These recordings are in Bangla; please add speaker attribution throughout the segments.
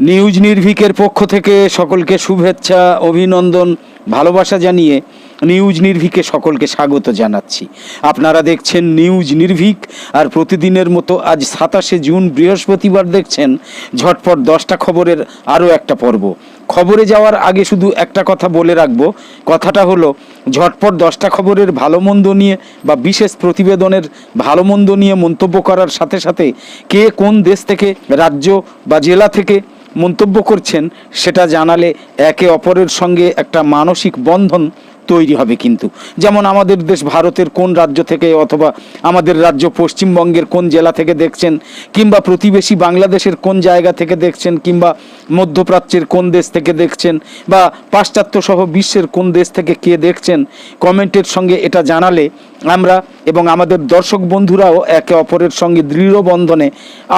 Speaker 1: নিউজ নির্ভিকের পক্ষ থেকে সকলকে শুভেচ্ছা, অভিনন্দন, ভালোবাসা জানিয়ে নিউজ নির্ভিকে সকলকে স্বাগত জানাচ্ছি। আপনারা দেখছেন নিউজ নির্ভিক আর প্রতিদিনের মতো আজ সাতাশে জুন বৃহস্পতিবার দেখছেন ঝটপট দশটা খবরের আরও একটা পর্ব। খবরে যাওয়ার আগে শুধু একটা কথা বলে রাখব। কথাটা হলো, ঝটপট দশটা খবরের ভালো মন্দ নিয়ে বা বিশেষ প্রতিবেদনের ভালো মন্দ নিয়ে মন্তব্য করার সাথে সাথে কে কোন দেশ থেকে, রাজ্য বা জেলা থেকে মন্তব্য করছেন সেটা জানালে একে অপরের সঙ্গে একটা মানসিক বন্ধন তৈরি হবে কিন্তু। যেমন আমাদের দেশ ভারতের কোন রাজ্য থেকে অথবা আমাদের রাজ্য পশ্চিমবঙ্গের কোন জেলা থেকে দেখছেন, কিংবা প্রতিবেশী বাংলাদেশের কোন জায়গা থেকে দেখছেন, কিংবা মধ্যপ্রাচ্যের কোন দেশ থেকে দেখছেন, বা পাশ্চাত্য সহ বিশ্বের কোন দেশ থেকে কে দেখছেন, কমেন্টের সঙ্গে এটা জানালে আমরা এবং আমাদের দর্শক বন্ধুরাও একে অপরের সঙ্গে দৃঢ় বন্ধনে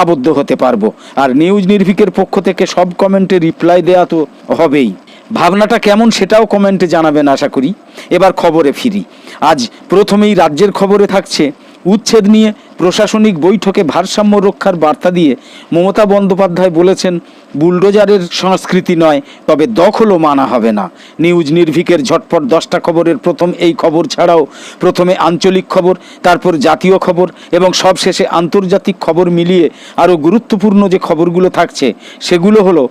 Speaker 1: আবদ্ধ হতে পারব। আর নিউজ নির্ভিকের পক্ষ থেকে সব কমেন্টে রিপ্লাই দেওয়া তো হবেই। ভাবনাটা কেমন সেটাও কমেন্টে জানাবেন, আশা করি। এবার খবরে ফিরি। আজ প্রথমেই রাজ্যের খবরে থাকছে উচ্ছেদ নিয়ে প্রশাসনিক বৈঠকে ভারসাম্য রক্ষার বার্তা দিয়ে মমতা বন্দ্যোপাধ্যায় বলেছেন, বুলডোজারের সংস্কৃতি নয়, তবে দখলও মানা হবে না। নিউজ নির্ভিকের ঝটপট দশটা খবরের প্রথম এই খবর ছাড়াও প্রথমে আঞ্চলিক খবর, তারপর জাতীয় খবর এবং সবশেষে আন্তর্জাতিক খবর মিলিয়ে আরও গুরুত্বপূর্ণ যে খবরগুলো থাকছে, সেগুলো হলো,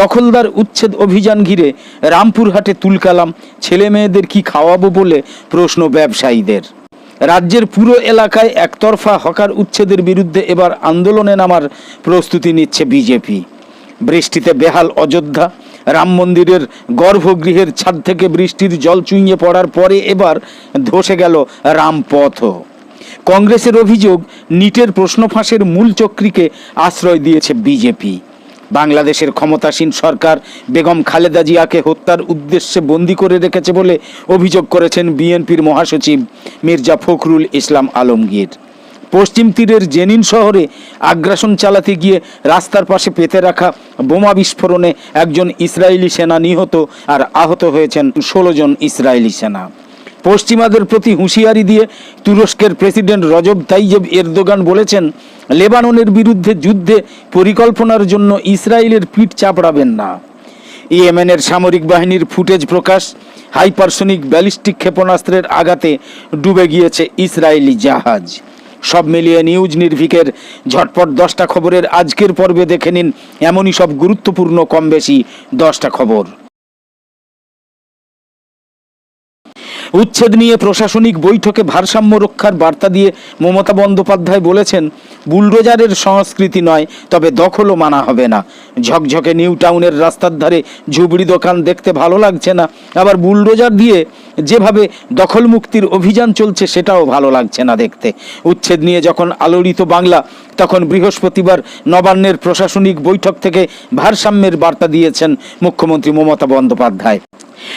Speaker 1: দখলদার উচ্ছেদ অভিযান ঘিরে রামপুরহাটে তুলকালাম ছেলে মেয়েদের কি খাওয়াবো বলে প্রশ্ন ব্যবসায়ীদের। রাজ্যের পুরো এলাকায় একতরফা হকার উচ্ছেদের বিরুদ্ধে এবার আন্দোলনে নামার প্রস্তুতি নিচ্ছে বিজেপি। বৃষ্টিতে বেহাল অযোধ্যা, রাম মন্দিরের গর্ভগৃহের ছাদ থেকে বৃষ্টির জল চুইয়ে পড়ার পরে এবার ধসে গেল রামপথও। কংগ্রেসের অভিযোগ, নিটের প্রশ্ন ফাঁসের মূল চক্রীকে আশ্রয় দিয়েছে বিজেপি। বাংলাদেশের ক্ষমতাসীন সরকার বেগম খালেদা জিয়াকে হত্যার উদ্দেশ্যে বন্দি করে রেখেছে বলে অভিযোগ করেছেন বিএনপির মহাসচিব মির্জা ফখরুল ইসলাম আলমগীর। পশ্চিম তীরের জেনিন শহরে আগ্রাসন চালাতে গিয়ে রাস্তার পাশে পেতে রাখা বোমা বিস্ফোরণে একজন ইসরায়েলি সেনা নিহত আর আহত হয়েছেন ষোলো জন ইসরায়েলি সেনা। পশ্চিমাদের প্রতি হুঁশিয়ারি দিয়ে তুরস্কের প্রেসিডেন্ট রজব তাইজেব এরদোগান বলেছেন, লেবাননের বিরুদ্ধে যুদ্ধে পরিকল্পনার জন্য ইসরায়েলের পিঠ চাপড়াবেন না। ইয়েমেনের সামরিক বাহিনীর ফুটেজ প্রকাশ, হাইপারসোনিক ব্যালিস্টিক ক্ষেপণাস্ত্রের আঘাতে ডুবে গিয়েছে ইসরায়েলি জাহাজ। সব মিলিয়ে নিউজ নির্ভিকের ঝটপট দশটা খবরের আজকের পর্বে দেখে নিন, এমনই সব গুরুত্বপূর্ণ কম বেশি দশটা খবর। উচ্ছেদ নিয়ে প্রশাসনিক বৈঠকে ভারসাম্য রক্ষার বার্তা দিয়ে মমতা বন্দ্যোপাধ্যায় বলেছেন, বুলডোজারের সংস্কৃতি নয়, তবে দখলও মানা হবে না। ঝকঝকে নিউ টাউনের রাস্তার ধারে ঝুবড়ি দোকান দেখতে ভালো লাগছে না, আবার বুলডোজার দিয়ে যেভাবে দখল মুক্তির অভিযান চলছে সেটাও ভালো লাগছে না দেখতে। উচ্ছেদ নিয়ে যখন আলোড়িত বাংলা, তখন বৃহস্পতিবার নবান্নের প্রশাসনিক বৈঠক থেকে ভারসাম্যের বার্তা দিয়েছেন মুখ্যমন্ত্রী মমতা বন্দ্যোপাধ্যায়।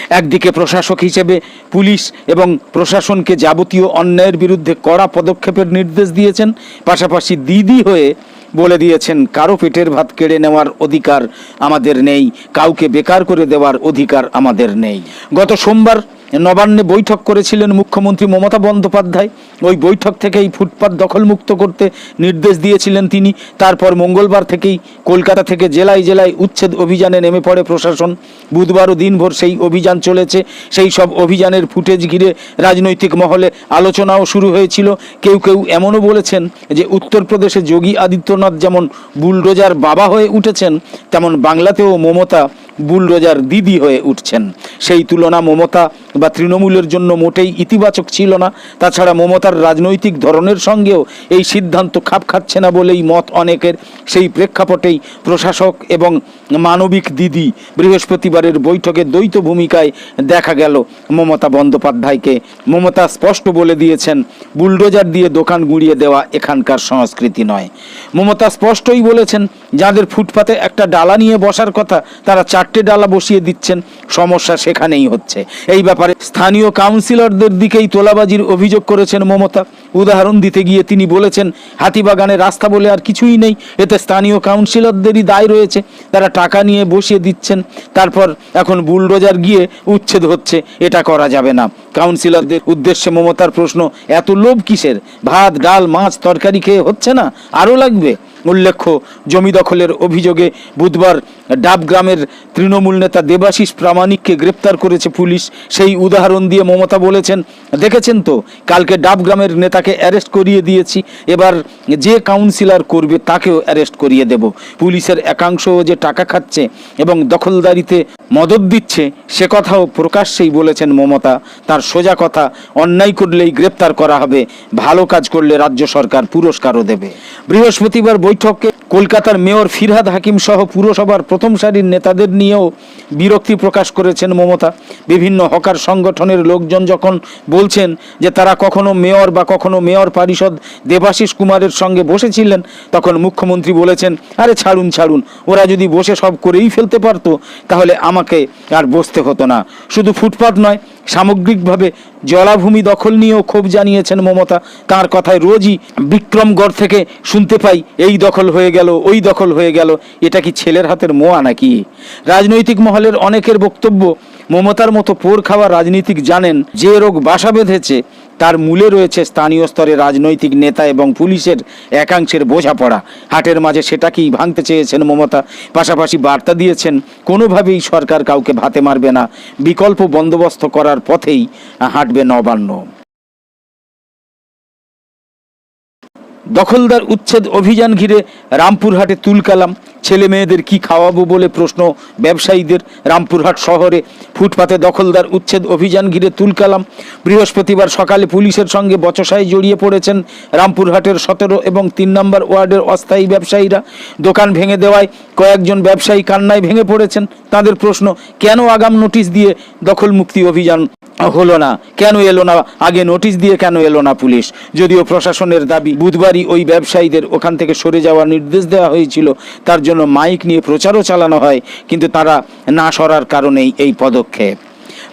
Speaker 1: একদিকে প্রশাসক হিসেবে পুলিশ এবং প্রশাসনকে যাবতীয় অন্যায়ের বিরুদ্ধে কড়া পদক্ষেপের নির্দেশ দিয়েছেন, পাশাপাশি দিদি হয়ে বলে দিয়েছেন, কারও পেটের ভাত কেড়ে নেওয়ার অধিকার আমাদের নেই, কাউকে বেকার করে দেওয়ার অধিকার আমাদের নেই। গত সোমবার নবান্নে বৈঠক করেছিলেন মুখ্যমন্ত্রী মমতা বন্দ্যোপাধ্যায়। ওই বৈঠক থেকেই ফুটপাত দখলমুক্ত করতে নির্দেশ দিয়েছিলেন তিনি। তারপর মঙ্গলবার থেকেই কলকাতা থেকে জেলায় জেলায় উচ্ছেদ অভিযানে নেমে পড়ে প্রশাসন। বুধবারও দিনভর সেই অভিযান চলেছে। সেই সব অভিযানের ফুটেজ ঘিরে রাজনৈতিক মহলে আলোচনাও শুরু হয়েছিল। কেউ কেউ এমনও বলেছেন যে উত্তরপ্রদেশে যোগী আদিত্যনাথ যেমন বুলডোজার বাবা হয়ে উঠেছেন, তেমন বাংলাতেও মমতা বুলডোজার দিদি হয়ে উঠছেন। সেই তুলনা মমতা বা তৃণমূলের জন্য মোটেই ইতিবাচক ছিল না। তাছাড়া মমতার রাজনৈতিক ধরনের সঙ্গেও এই সিদ্ধান্ত খাপ খাচ্ছে না বলেই মত অনেকের। সেই প্রেক্ষাপটেই প্রশাসক এবং মানবিক দিদি বৃহস্পতিবারের বৈঠকে দ্বৈত ভূমিকায় দেখা গেল মমতা বন্দ্যোপাধ্যায়কে। মমতা স্পষ্ট বলে দিয়েছেন, বুলডোজার দিয়ে দোকান গুঁড়িয়ে দেওয়া এখানকার সংস্কৃতি নয়। মমতা স্পষ্টই বলেছেন, যাদের ফুটপাতে একটা ডালা নিয়ে বসার কথা, তারা চারটে ডালা বসিয়ে দিচ্ছেন। সমস্যা সেখানেই হচ্ছে। এই ব্যাপারে স্থানীয় কাউন্সিলরদের দিকেই তোলাবাজির অভিযোগ করেছেন মমতা। উদাহরণ দিতে গিয়ে তিনি বলেছেন, হাতিবাগানে রাস্তা বলে আর কিছুই নেই। এতে স্থানীয় কাউন্সিলরদেরই দায় রয়েছে। তারা টাকা নিয়ে বসিয়ে দিচ্ছেন। তারপর এখন বুলডোজার গিয়ে উচ্ছেদ হচ্ছে। এটা করা যাবে না। কাউন্সিলরদের উদ্দেশ্যে মমতার প্রশ্ন, এত লোভ কিসের? ভাত, ডাল, মাছ, তরকারি খেয়ে হচ্ছে না? আরও লাগবে? উল্লেখ্য, জমি দখলের অভিযোগে বুধবার ডাব গ্রামের তৃণমূল নেতা দেবাশিস প্রামাণিককে গ্রেপ্তার করেছে পুলিশ। সেই উদাহরণ দিয়ে মমতা বলেছেন, দেখেছেন তো, কালকে ডাব গ্রামের নেতাকে অ্যারেস্ট করিয়ে দিয়েছি, এবার যে কাউন্সিলর করবে তাকেও অ্যারেস্ট করিয়ে দেব। পুলিশের একাংশ যে টাকা খাচ্ছে এবং দখলদারিতে মদত দিচ্ছে, সে কথাও প্রকাশ্যেই বলেছেন মমতা। তার সোজা কথা, অন্যায় করলেই গ্রেপ্তার করা হবে, ভালো কাজ করলে রাজ্য সরকার পুরস্কারও দেবে। বৃহস্পতিবার বৈঠকে কলকাতার মেয়র ফিরহাদ হাকিম সহ পুরসভার প্রথম সারির নেতাদের নিয়েও বিরক্তি প্রকাশ করেছেন মমতা। বিভিন্ন হকার সংগঠনের লোকজন যখন বলছেন যে তারা কখনো মেয়র বা কখনো মেয়র পরিষদ দেবাশিস কুমারের সঙ্গে বসেছিলেন, তখন মুখ্যমন্ত্রী বলেছেন, আরে ছাড়ুন ছাড়ুন, ওরা যদি বসে সব করেই ফেলতে পারতো, তাহলে আমাকে আর বসতে হতো না। শুধু ফুটপাত নয়, সামগ্রিকভাবে জলাভূমি দখল নিয়েও ক্ষোভ জানিয়েছেন মমতা। তার কথায় রোজই বিক্রমগড় থেকে শুনতে পাই এই দখল হয়ে গেল, ওই দখল হয়ে গেল। এটা কি ছেলের হাতের মোয়া নাকি? রাজনৈতিক মহলের অনেকের বক্তব্য, মমতার মতো পোর খাওয়া রাজনীতিক জানেন, যে রোগ বাসা বেঁধেছে, তার মূলে রয়েছে স্থানীয় স্তরে রাজনৈতিক নেতা এবং পুলিশের একাংশের বোঝাপড়া। হাটের মাঝে সেটাকেই ভাঙতে চেয়েছেন মমতা, পাশাপাশি বার্তা দিয়েছেন, কোনোভাবেই সরকার কাউকে ভাতে মারবে না, বিকল্প বন্দোবস্ত করার পথেই হাঁটবে নবান্ন। দখলদার উচ্ছেদ অভিযান ঘিরে রামপুরহাটে তুলকালাম। ছেলে মেয়েদের কি খাওয়াবো বলে প্রশ্ন ব্যবসায়ীদের। রামপুরহাট শহরে ফুটপাতে দখলদার উচ্ছেদ অভিযান ঘিরে তুলকালাম। বৃহস্পতিবার সকালে পুলিশের সঙ্গে বচসায় জড়িয়ে পড়েছেন রামপুরহাটের সতেরো এবং তিন নম্বর ওয়ার্ডের অস্থায়ী ব্যবসায়ীরা। দোকান ভেঙে দেওয়ায় কয়েকজন ব্যবসায়ী কান্নায় ভেঙে পড়েছেন। তাদের প্রশ্ন, কেন আগাম নোটিশ দিয়ে দখল মুক্তি অভিযান হলো না? কেন এলো না? আগে নোটিশ দিয়ে কেন এলো না পুলিশ? যদিও প্রশাসনের দাবি বুধবারই ওই ব্যবসায়ীদের ওখান থেকে সরে যাওয়ার নির্দেশ দেওয়া হয়েছিল, তার জন্য মাইক নিয়ে প্রচারও চালানো হয়, কিন্তু তারা না সরার কারণেই এই পদক্ষেপ।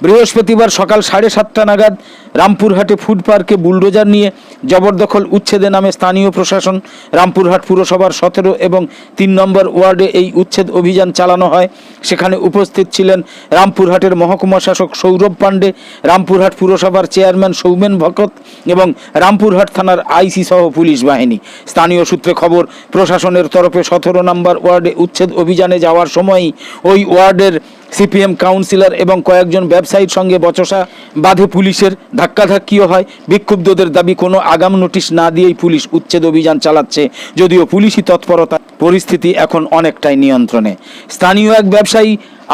Speaker 1: বৃহস্পতিবার সকাল সাড়ে সাতটা নাগাদ রামপুরহাটে ফুড পার্কে বুলডোজার নিয়ে জবরদখল উচ্ছেদে নামে স্থানীয় প্রশাসন। রামপুরহাট পুরসভার সতেরো এবং তিন নম্বর ওয়ার্ডে এই উচ্ছেদ অভিযান চালানো হয়। সেখানে উপস্থিত ছিলেন রামপুরহাটের মহকুমা শাসক সৌরভ পাণ্ডে, রামপুরহাট পুরসভার চেয়ারম্যান সৌমেন ভকত এবং রামপুরহাট থানার আইসি সহ পুলিশ বাহিনী। স্থানীয় সূত্রে খবর, প্রশাসনের তরফে সতেরো নম্বর ওয়ার্ডে উচ্ছেদ অভিযানে যাওয়ার সময়ই ওই ওয়ার্ডের সিপিএম কাউন্সিলর এবং কয়েকজন ব্যবসায়ীর সঙ্গে বচসা বাধে পুলিশের ধাক্কাধাক্কিও হয়। বিক্ষুব্ধদের দাবি, কোনো আগাম নোটিশ না দিয়েই পুলিশ উচ্ছেদ অভিযান চালাচ্ছে, যদিও পুলিশই তৎপরতা পরিস্থিতি এখন অনেকটাই নিয়ন্ত্রণে। স্থানীয় এক ব্যবসায়ী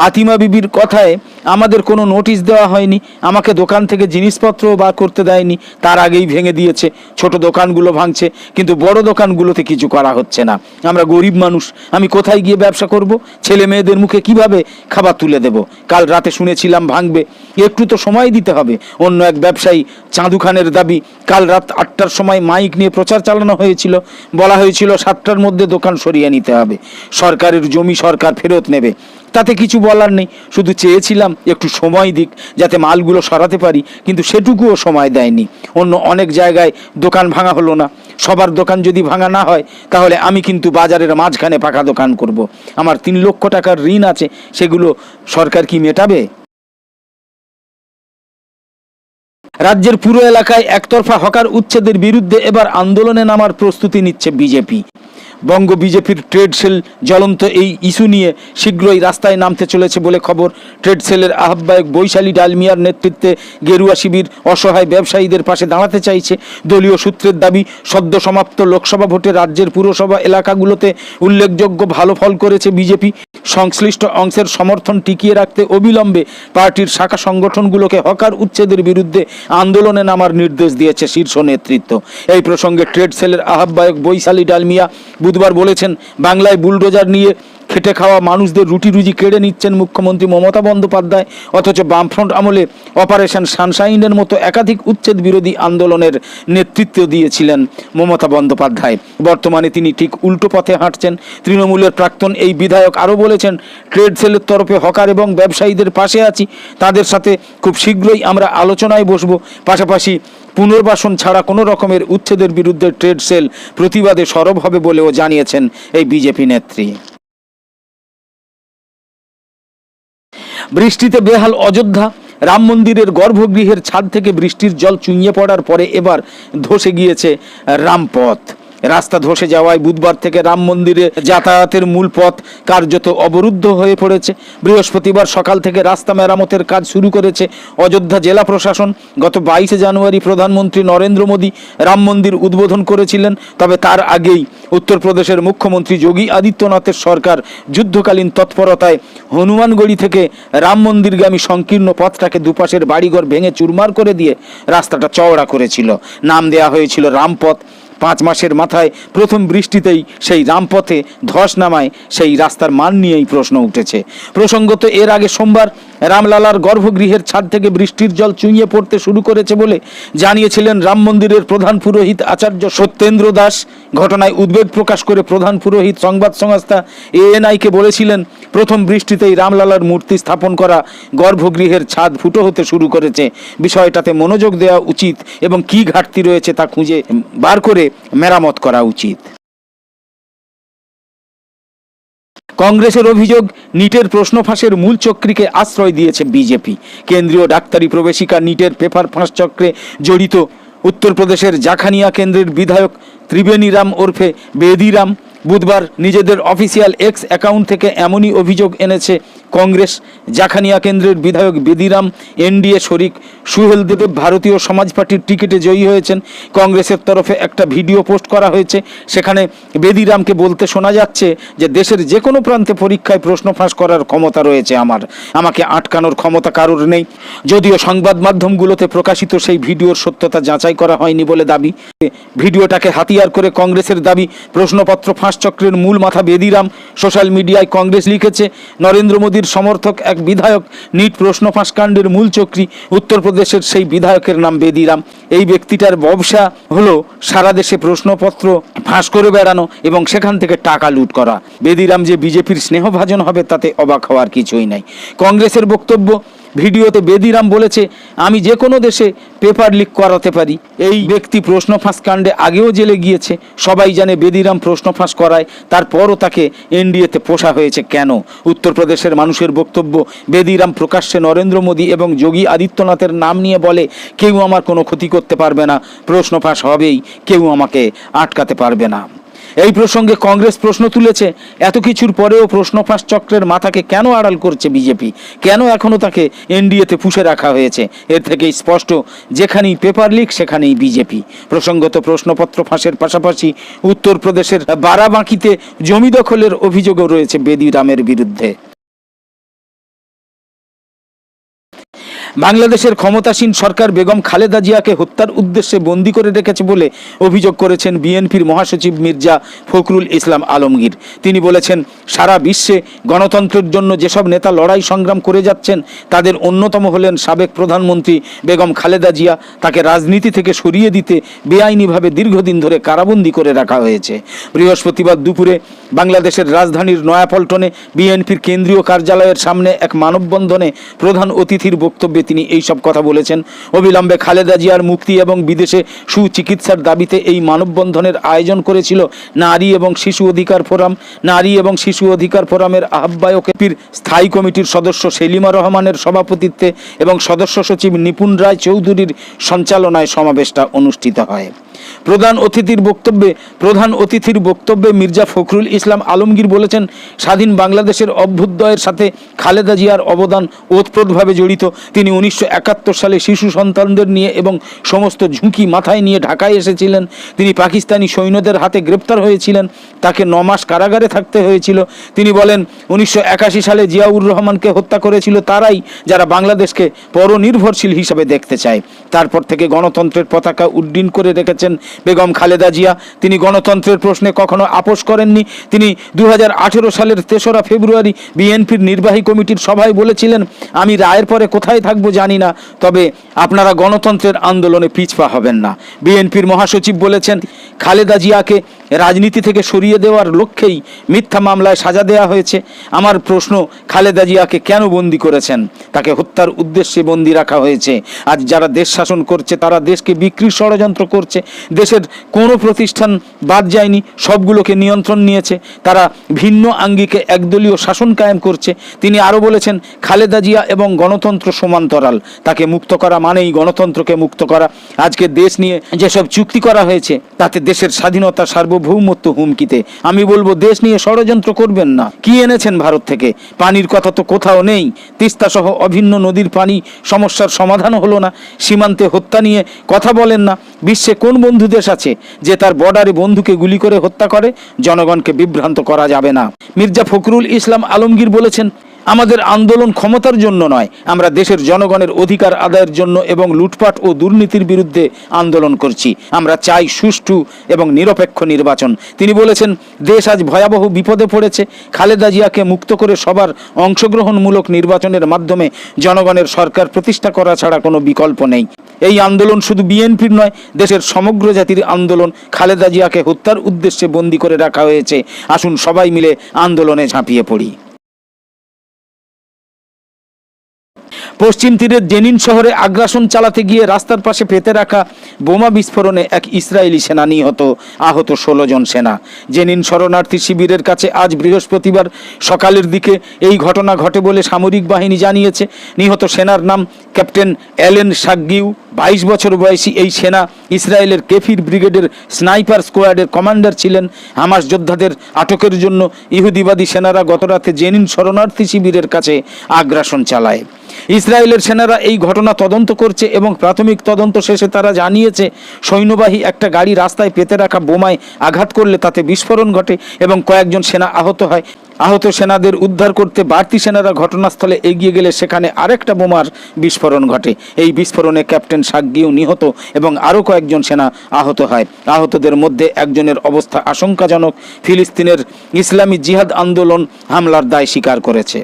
Speaker 1: আতিমা বিবির কথায় আমাদের কোনো নোটিশ দেওয়া হয়নি। আমাকে দোকান থেকে জিনিসপত্র বার করতে দেয়নি। তার আগেই ভেঙে দিয়েছে। ছোট দোকানগুলো ভাঙছে, কিন্তু বড় দোকানগুলোতে কিছু করা হচ্ছে না। আমরা গরিব মানুষ, আমি কোথায় গিয়ে ব্যবসা করব? ছেলে মেয়েদের মুখে কীভাবে খাবার তুলে দেব? কাল রাতে শুনেছিলাম ভাঙবে। একটু তো সময় দিতে হবে। অন্য এক ব্যবসায়ী চাঁদু খানের দাবি, কাল রাত আটটার সময় মাইক নিয়ে প্রচার চালানো হয়েছিল। বলা হয়েছিল সাতটার মধ্যে দোকান সরিয়ে নিতে হবে। সরকারের জমি সরকার ফেরত নেবে। তাতে কিছু বলার নেই। শুধু চেয়েছিলাম একটু সময় দিক, যাতে মালগুলো সরাতে পারি, কিন্তু সেটুকুও সময় দেয়নি। অন্য অনেক জায়গায় দোকান ভাঙা হলো না। সবার দোকান যদি ভাঙা না হয়, তাহলে আমি কিন্তু বাজারের মাঝখানে পাকা দোকান করব। আমার তিন লক্ষ টাকার ঋণ আছে, সেগুলো সরকার কি মেটাবে? রাজ্যের পুরো এলাকায় একতরফা হকার উচ্ছেদের বিরুদ্ধে এবার আন্দোলনে নামার প্রস্তুতি নিচ্ছে বিজেপি। বঙ্গ বিজেপির ট্রেড সেল জ্বলন্ত এই ইস্যু নিয়ে শীঘ্রই রাস্তায় নামতে চলেছে বলে খবর। ট্রেড সেলের আহ্বায়ক বৈশালী ডালমিয়ার নেতৃত্বে গেরুয়া শিবির অসহায় ব্যবসায়ীদের পাশে দাঁড়াতে চাইছে। দলীয় সূত্রের দাবি, সদ্য সমাপ্ত লোকসভা ভোটে রাজ্যের পুরসভা এলাকাগুলোতে উল্লেখযোগ্য ভালো ফল করেছে বিজেপি। সংশ্লিষ্ট অংশের সমর্থন টিকিয়ে রাখতে অবিলম্বে পার্টির শাখা সংগঠনগুলোকে হকার উচ্ছেদের বিরুদ্ধে আন্দোলনে নামার নির্দেশ দিয়েছে শীর্ষ নেতৃত্ব। এই প্রসঙ্গে ট্রেড সেলের আহ্বায়ক বৈশালী ডালমিয়া বুধবার বলেছেন, বাংলায় বুলডোজার নিয়ে খেটে খাওয়া মানুষদের রুটি রুজি কেড়ে নিচ্ছেন মুখ্যমন্ত্রী মমতা বন্দ্যোপাধ্যায়, অথচ বামফ্রন্ট আমলে অপারেশন সানশাইনের মতো একাধিক উচ্ছেদ বিরোধী আন্দোলনের নেতৃত্ব দিয়েছিলেন মমতা বন্দ্যোপাধ্যায়। বর্তমানে তিনি ঠিক উল্টো পথে হাঁটছেন। তৃণমূলের প্রাক্তন এই বিধায়ক আরও বলেছেন, ট্রেড সেলের তরফে হকার এবং ব্যবসায়ীদের পাশে আছি, তাদের সাথে খুব শীঘ্রই আমরা আলোচনায় বসবো। পাশাপাশি পুনর্বাসন ছাড়া কোনো রকমের উচ্ছেদের বিরুদ্ধে ট্রেড সেল প্রতিবাদে সরব হবে বলেও জানিয়েছেন এই বিজেপি নেত্রী। বৃষ্টিতে বেহাল অযোধ্যা, রাম মন্দিরের গর্ভগৃহের ছাদ থেকে বৃষ্টির জল চুঁইয়ে পড়ার পরে এবার ধসে গিয়েছে রামপথ। রাস্তা ধসে যাওয়ায় বুধবার থেকে রাম মন্দিরে যাতায়াতের মূল পথ কার্যত অবরুদ্ধ হয়ে পড়েছে। বৃহস্পতিবার সকাল থেকে রাস্তা মেরামতের কাজ শুরু করেছে অযোধ্যা জেলা প্রশাসন। গত বাইশে জানুয়ারি প্রধানমন্ত্রী নরেন্দ্র মোদী রাম মন্দির উদ্বোধন করেছিলেন, তবে তার আগেই উত্তরপ্রদেশের মুখ্যমন্ত্রী যোগী আদিত্যনাথের সরকার যুদ্ধকালীন তৎপরতায় হনুমানগড়ি থেকে রাম মন্দিরগামী সংকীর্ণ পথটাকে দুপাশের বাড়িঘর ভেঙে চুরমার করে দিয়ে রাস্তাটা চওড়া করেছিল। নাম দেয়া হয়েছিল রামপথ। পাঁচ মাসের মাথায় প্রথম বৃষ্টিতেই সেই রামপথে ধস নামায় সেই রাস্তার মান নিয়েই প্রশ্ন উঠেছে। প্রসঙ্গত এর আগে সোমবার রামলালার গর্ভগৃহের ছাদ থেকে বৃষ্টির জল চুইয়ে পড়তে শুরু করেছে বলে জানিয়েছিলেন রাম মন্দিরের প্রধান পুরোহিত আচার্য সত্যেন্দ্র দাস। ঘটনায় উদ্বেগ প্রকাশ করে প্রধান পুরোহিত সংবাদ সংস্থা এএনআইকে বলেছিলেন, প্রথম বৃষ্টিতেই রামলালার মূর্তি স্থাপন করা গর্ভগৃহের ছাদ ফুটো হতে শুরু করেছে। বিষয়টাতে মনোযোগ দেওয়া উচিত এবং কি ঘাটতি রয়েছে তা খুঁজে বার করে মেরামত করা উচিত। কংগ্রেসের অভিযোগ, নিটের প্রশ্ন ফাঁসের মূল চক্রীকে আশ্রয় দিয়েছে বিজেপি। কেন্দ্রীয় ডাক্তারি প্রবেশিকা, নিটের পেপার ফাঁস চক্রে জড়িত উত্তরপ্রদেশের জাখানিয়া কেন্দ্রের বিধায়ক ত্রিবেণীরাম ওরফে বেদিরাম বুধবার নিজেদের অফিসিয়াল এক্স অ্যাকাউন্ট থেকে এমনই অভিযোগ এনেছে কংগ্রেস। জাখানিয়া কেন্দ্রের বিধায়ক বেদিরাম, এনডিএ শরিক, সুহেল দেব ভারতীয় সমাজ পার্টির টিকিটে জয়ী হয়েছেন। কংগ্রেসের তরফে একটা ভিডিও পোস্ট করা হয়েছে। সেখানে বেদিরামকে বলতে শোনা যাচ্ছে যে দেশের যে কোনো প্রান্তে পরীক্ষায় প্রশ্ন ফাঁস করার ক্ষমতা রয়েছে আমার। আমাকে আটকানোর ক্ষমতা কারোর নেই। যদিও সংবাদ মাধ্যমগুলোতে প্রকাশিত সেই ভিডিওর সত্যতা যাচাই করা হয়নি বলে দাবি। ভিডিওটাকে হাতিয়ার করে কংগ্রেসের দাবি, প্রশ্নপত্র ফাঁস চক্রের মূল মাথা বেদিরাম সোশ্যাল মিডিয়ায় কংগ্রেস লিখেছে, নরেন্দ্র মোদীর সমর্থক এক বিধায়ক, নিট প্রশ্ন ফাঁসকাণ্ডের মূল চক্রী, উত্তরপ্রদেশের সেই বিধায়কের নাম বেদিরাম এই ব্যক্তিটার ব্যবসা হলো সারা দেশে প্রশ্নপত্র, ফাঁস করে বেড়ানো এবং সেখান থেকে টাকা লুট করা। বেদিরাম যে বিজেপির স্নেহভাজন হবে, তাতে অবাক হওয়ার কিছুই নাই। কংগ্রেসের বক্তব্য ভিডিওতে বেদিরাম বলেছে, আমি যে কোনো দেশে পেপার লিক করাতে পারি। এই ব্যক্তি প্রশ্ন ফাঁস কাণ্ডে আগেও জেলে গিয়েছে। সবাই জানে বেদিরাম প্রশ্ন ফাঁস করায়, তারপরও তাকে এনডিএতে পোষা হয়েছে কেন? উত্তরপ্রদেশের মানুষের বক্তব্য, বেদিরাম প্রকাশ্যে নরেন্দ্র মোদী এবং যোগী আদিত্যনাথের নাম নিয়ে বলে, কেউ আমার কোনো ক্ষতি করতে পারবে না। প্রশ্ন ফাঁস হবেই, কেউ আমাকে আটকাতে পারবে না। এই প্রসঙ্গে কংগ্রেস প্রশ্ন তুলেছে, এত কিছুর পরেও প্রশ্ন ফাঁস চক্রের মাথাকে কেন আড়াল করছে বিজেপি? কেন এখনও তাকে এনডিএতে পুষে রাখা হয়েছে? এর থেকেই স্পষ্ট, যেখানেই পেপার লিক সেখানেই বিজেপি। প্রসঙ্গত প্রশ্নপত্র ফাঁসের পাশাপাশি উত্তরপ্রদেশের বারাবাঁকিতে জমি দখলের অভিযোগও রয়েছে বেদিরামের বিরুদ্ধে। বাংলাদেশের ক্ষমতাসীন সরকার বেগম খালেদা জিয়াকে হত্যার উদ্দেশ্যে বন্দী করে রেখেছে বলে অভিযোগ করেছেন বিএনপির মহাসচিব মির্জা ফখরুল ইসলাম আলমগীর। তিনি বলেছেন, সারা বিশ্বে গণতন্ত্রের জন্য যেসব নেতা লড়াই সংগ্রাম করে যাচ্ছেন, তাদের অন্যতম হলেন সাবেক প্রধানমন্ত্রী বেগম খালেদা জিয়া। তাকে রাজনীতি থেকে সরিয়ে দিতে বেআইনিভাবে দীর্ঘদিন ধরে কারাবন্দী করে রাখা হয়েছে। বৃহস্পতিবার দুপুরে বাংলাদেশের রাজধানীর নয়াপল্টনে বিএনপির কেন্দ্রীয় কার্যালয়ের সামনে এক মানববন্ধনে প্রধান অতিথির বক্তব্যে তিনি এই সব কথা বলেছেন। অবিলম্বে খালেদা জিয়ার মুক্তি এবং বিদেশে সুচিকিৎসার দাবিতে এই মানববন্ধনের আয়োজন করেছিল নারী এবং শিশু অধিকার ফোরাম। নারী এবং শিশু অধিকার ফোরামের আহ্বায়কের স্থায়ী কমিটির সদস্য সেলিমা রহমানের সভাপতিত্বে এবং সদস্য সচিব নিপুণ রায় চৌধুরীর সঞ্চালনায় সমাবেশটা অনুষ্ঠিত হয়। প্রধান অতিথির বক্তব্যে, প্রধান অতিথির বক্তব্যে মির্জা ফখরুল ইসলাম আলমগীর বলেছেন, স্বাধীন বাংলাদেশের অভ্যুদয়ের সাথে খালেদা জিয়ার অবদান ওতপ্রোতভাবে জড়িত। তিনি উনিশশো একাত্তর সালে শিশু সন্তানদের নিয়ে এবং সমস্ত ঝুঁকি মাথায় নিয়ে ঢাকায় এসেছিলেন। তিনি পাকিস্তানি সৈন্যদের হাতে গ্রেপ্তার হয়েছিলেন। তাকে ন মাস কারাগারে থাকতে হয়েছিল। তিনি বলেন, উনিশশো একাশি সালে জিয়াউর রহমানকে হত্যা করেছিল তারাই, যারা বাংলাদেশকে পরনির্ভরশীল হিসাবে দেখতে চায়। তারপর থেকে গণতন্ত্রের পতাকা উড্ডীন করে রেখেছেন। বেগম খালেদা জিয়া। তিনি গণতন্ত্রের প্রশ্নে কখনো আপোষ করেননি। তিনি দু হাজার আঠেরো সালের তেসরা ফেব্রুয়ারি বিএনপির নির্বাহী কমিটির সভায় বলেছিলেন, আমি রায়ের পরে কোথায় থাকব জানি না, তবে আপনারা গণতন্ত্রের আন্দোলনে পিছপা হবেন না। বিএনপির মহাসচিব বলেছেন, খালেদা জিয়াকে রাজনীতি থেকে সরিয়ে দেওয়ার লক্ষ্যেই মিথ্যা মামলায় সাজা দেওয়া হয়েছে। আমার প্রশ্ন, খালেদা জিয়াকে কেন বন্দি করেছেন? তাকে হত্যার উদ্দেশ্যে বন্দি রাখা হয়েছে। আজ যারা দেশ শাসন করছে, তারা দেশকে বিক্রির ষড়যন্ত্র করছে। দেশের কোনো প্রতিষ্ঠান বাদ যায়নি, সবগুলোকে নিয়ন্ত্রণ নিয়েছে। তারা ভিন্ন আঙ্গিকে একদলীয় শাসন কায়েম করছে। তিনি আরও বলেছেন, খালেদা জিয়া এবং গণতন্ত্র সমান্তরাল। তাকে মুক্ত করা মানেই গণতন্ত্রকে মুক্ত করা। আজকে দেশ নিয়ে যেসব চুক্তি করা হয়েছে, তাতে দেশের স্বাধীনতা সার্বভৌমত্ব হুমকিতে। আমি বলব, দেশ নিয়ে ষড়যন্ত্র করবেন না। কি এনেছেন ভারত থেকে? পানির কথা তো কোথাও নেই। তিস্তা সহ অভিন্ন নদীর পানি সমস্যার সমাধান হলো না। সীমান্তে হত্যা নিয়ে কথা বলেন না। বিশ্বে কোন বন্ধু দেশ আছে যে তার বর্ডারে বন্ধুকে গুলি করে হত্যা করে? জনগণকে বিভ্রান্ত করা যাবে না। মির্জা ফখরুল ইসলাম আলমগীর বলেছেন আমাদের আন্দোলন ক্ষমতার জন্য নয়, আমরা দেশের জনগণের অধিকার আদায়ের জন্য এবং লুটপাট ও দুর্নীতির বিরুদ্ধে আন্দোলন করছি। আমরা চাই সুষ্ঠু এবং নিরপেক্ষ নির্বাচন। তিনি বলেছেন, দেশ আজ ভয়াবহ বিপদে পড়েছে। খালেদা জিয়াকে মুক্ত করে সবার অংশগ্রহণমূলক নির্বাচনের মাধ্যমে জনগণের সরকার প্রতিষ্ঠা করা ছাড়া কোনো বিকল্প নেই। এই আন্দোলন শুধু বিএনপির নয়, দেশের সমগ্র জাতির আন্দোলন খালেদা জিয়াকে হত্যার উদ্দেশ্যে বন্দী করে রাখা হয়েছে। আসুন সবাই মিলে আন্দোলনে ঝাঁপিয়ে পড়ি। পশ্চিম তীরের জেনিন শহরে আগ্রাসন চালাতে গিয়ে রাস্তার পাশে পেতে রাখা বোমা বিস্ফোরণে এক ইসরায়েলি সেনা নিহত, আহত ষোলো জন সেনা। জেনিন শরণার্থী শিবিরের কাছে আজ বৃহস্পতিবার সকালের দিকে এই ঘটনা ঘটে বলে সামরিক বাহিনী জানিয়েছে। নিহত সেনার নাম ক্যাপ্টেন অ্যালেন সাগ্গিউ বাইশ বছর বয়সী এই সেনা ইসরায়েলের কেফির ব্রিগেডের স্নাইপার স্কোয়াডের কমান্ডার ছিলেন হামাস যোদ্ধাদের আটকের জন্য ইহুদিবাদী সেনারা গতরাতে জেনিন শরণার্থী শিবিরের কাছে আগ্রাসন চালায়। ইসরায়েলের সেনারা এই ঘটনা তদন্ত করছে এবং প্রাথমিক তদন্ত শেষে তারা জানিয়েছে, সৈন্যবাহী একটা গাড়ি রাস্তায় পেতে রাখা বোমায় আঘাত করলে তাতে বিস্ফোরণ ঘটে এবং কয়েকজন সেনা আহত হয়। আহত সেনাদের উদ্ধার করতে বাড়তি সেনারা ঘটনাস্থলে এগিয়ে গেলে সেখানে আরেকটা বোমার বিস্ফোরণ ঘটে। এই বিস্ফোরণে ক্যাপ্টেন সাগ্গিও নিহত এবং আরও কয়েকজন সেনা আহত হয়। আহতদের মধ্যে একজনের অবস্থা আশঙ্কাজনক। ফিলিস্তিনের ইসলামী জিহাদ আন্দোলন হামলার দায় স্বীকার করেছে।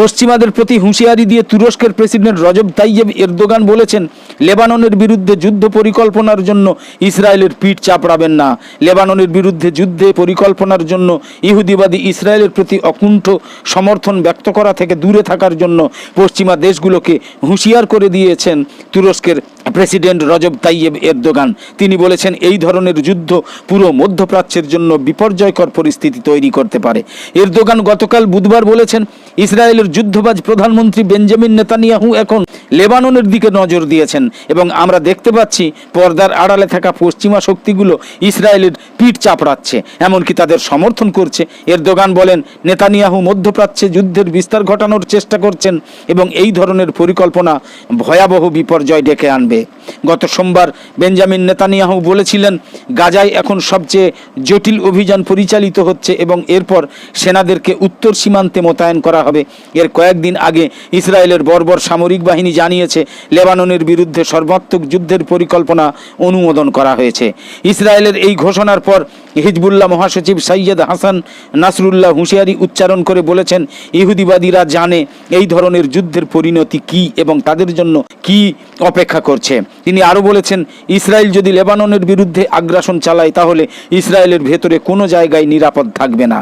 Speaker 1: পশ্চিমাদের প্রতি হুঁশিয়ারি দিয়ে তুরস্কের প্রেসিডেন্ট রজব তাইয়েব এরদোগান বলেছেন, লেবাননের বিরুদ্ধে যুদ্ধ পরিকল্পনার জন্য ইসরায়েলের পিঠ চাপড়াবেন না। লেবাননের বিরুদ্ধে যুদ্ধে পরিকল্পনার জন্য ইহুদিবাদী ইসরায়েলের প্রতি অকুণ্ঠ সমর্থন ব্যক্ত করা থেকে দূরে থাকার জন্য পশ্চিমা দেশগুলোকে হুঁশিয়ার করে দিয়েছেন তুরস্কের প্রেসিডেন্ট রজব তাইয়েব এরদোগান। তিনি বলেছেন, এই ধরনের যুদ্ধ পুরো মধ্যপ্রাচ্যের জন্য বিপর্যয়কর পরিস্থিতি তৈরি করতে পারে। এরদোগান গতকাল বুধবার বলেছেন, ইসরায়েলের যুদ্ধবাজ প্রধানমন্ত্রী বেঞ্জামিন নেতানিয়াহু এখন লেবাননের দিকে নজর দিয়েছেন এবং আমরা দেখতে পাচ্ছি পর্দার আড়ালে থাকা পশ্চিমা শক্তিগুলো ইসরায়েলের পিঠ চাপড়াচ্ছে, এমনকি তাদের সমর্থন করছে। এর দোকান বলেন, নেতানিয়াহু মধ্যপ্রাচ্যে যুদ্ধের বিস্তার ঘটানোর চেষ্টা করছেন এবং এই ধরনের পরিকল্পনা ভয়াবহ বিপর্যয় ডেকে আনবে। গত সোমবার বেঞ্জামিন নেতানিয়াহু বলেছিলেন, গাজায় এখন সবচেয়ে জটিল অভিযান পরিচালিত হচ্ছে এবং এরপর সেনাদেরকে উত্তর সীমান্তে মোতায়েন করা হবে। এর কয়েকদিন আগে ইসরায়েলের বর্বর সামরিক বাহিনী জানিয়েছে, লেবাননের বিরুদ্ধে সর্বাত্মক যুদ্ধের পরিকল্পনা অনুমোদন করা হয়েছে। ইসরায়েলের এই ঘোষণার পর হিজবুল্লাহ মহাসচিব সৈয়দ হাসান নাসরুল্লাহ হুঁশিয়ারি উচ্চারণ করে বলেছেন, ইহুদিবাদীরা জানে এই ধরনের যুদ্ধের পরিণতি কি এবং তাদের জন্য কি অপেক্ষা করছে। তিনি আরও বলেছেন, ইসরায়েল যদি লেবাননের বিরুদ্ধে আগ্রাসন চালায়, তাহলে ইসরায়েলের ভেতরে কোনো জায়গায় নিরাপদ থাকবে না।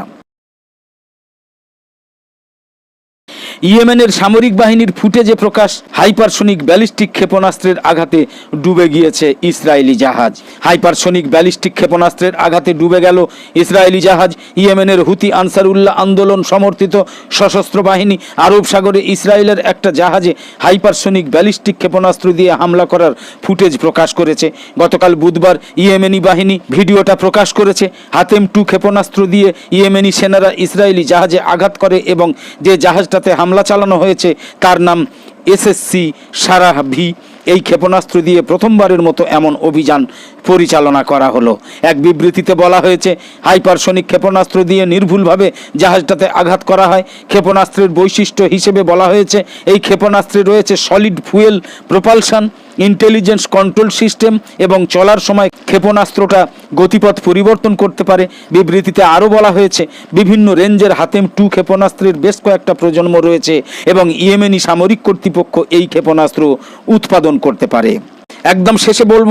Speaker 1: ইয়েমেনের সামরিক বাহিনীর ফুটেজে প্রকাশ হাইপারসোনিক ব্যালিস্টিক ক্ষেপণাস্ত্রের আঘাতে ডুবে গিয়েছে ইসরায়েলি জাহাজ। হাইপারসোনিক ব্যালিস্টিক ক্ষেপণাস্ত্রের আঘাতে ডুবে গেল ইসরায়েলি জাহাজ। ইয়েমেনের হুতি আনসারুল্লাহ আন্দোলন সমর্থিত সশস্ত্র বাহিনী আরব সাগরে ইসরায়েলের একটা জাহাজে হাইপারসোনিক ব্যালিস্টিক ক্ষেপণাস্ত্র দিয়ে হামলা করার ফুটেজ প্রকাশ করেছে। গতকাল বুধবার ইয়েমেনি বাহিনী ভিডিওটা প্রকাশ করেছে। হাতেম টু ক্ষেপণাস্ত্র দিয়ে ইয়েমেনি সেনারা ইসরায়েলি জাহাজে আঘাত করে এবং যে জাহাজটাতে হামলা চালানো হয়েছে। তার নাম এসএসসি সারাহ ভি এই ক্ষেপণাস্ত্র দিয়ে প্রথমবারের মতো এমন অভিযান পরিচালনা করা হলো। এক বিবৃতিতে বলা হয়েছে, হাইপারসনিক ক্ষেপণাস্ত্র দিয়ে নির্ভুলভাবে জাহাজটাতে আঘাত করা হয়। ক্ষেপণাস্ত্রের বৈশিষ্ট্য হিসেবে বলা হয়েছে, এই ক্ষেপণাস্ত্রে রয়েছে solid fuel propulsion. Intelligence control system এবং চলার সময় ক্ষেপণাস্ত্রটা গতিপথ পরিবর্তন করতে পারে। বিবৃতিতে আরও বলা হয়েছে, বিভিন্ন রেঞ্জের হাতেম টু ক্ষেপণাস্ত্রের বেশ কয়েকটা প্রজন্ম রয়েছে এবং ইয়েমেনি সামরিক কর্তৃপক্ষ এই ক্ষেপণাস্ত্র উৎপাদন করতে পারে। একদম শেষে বলব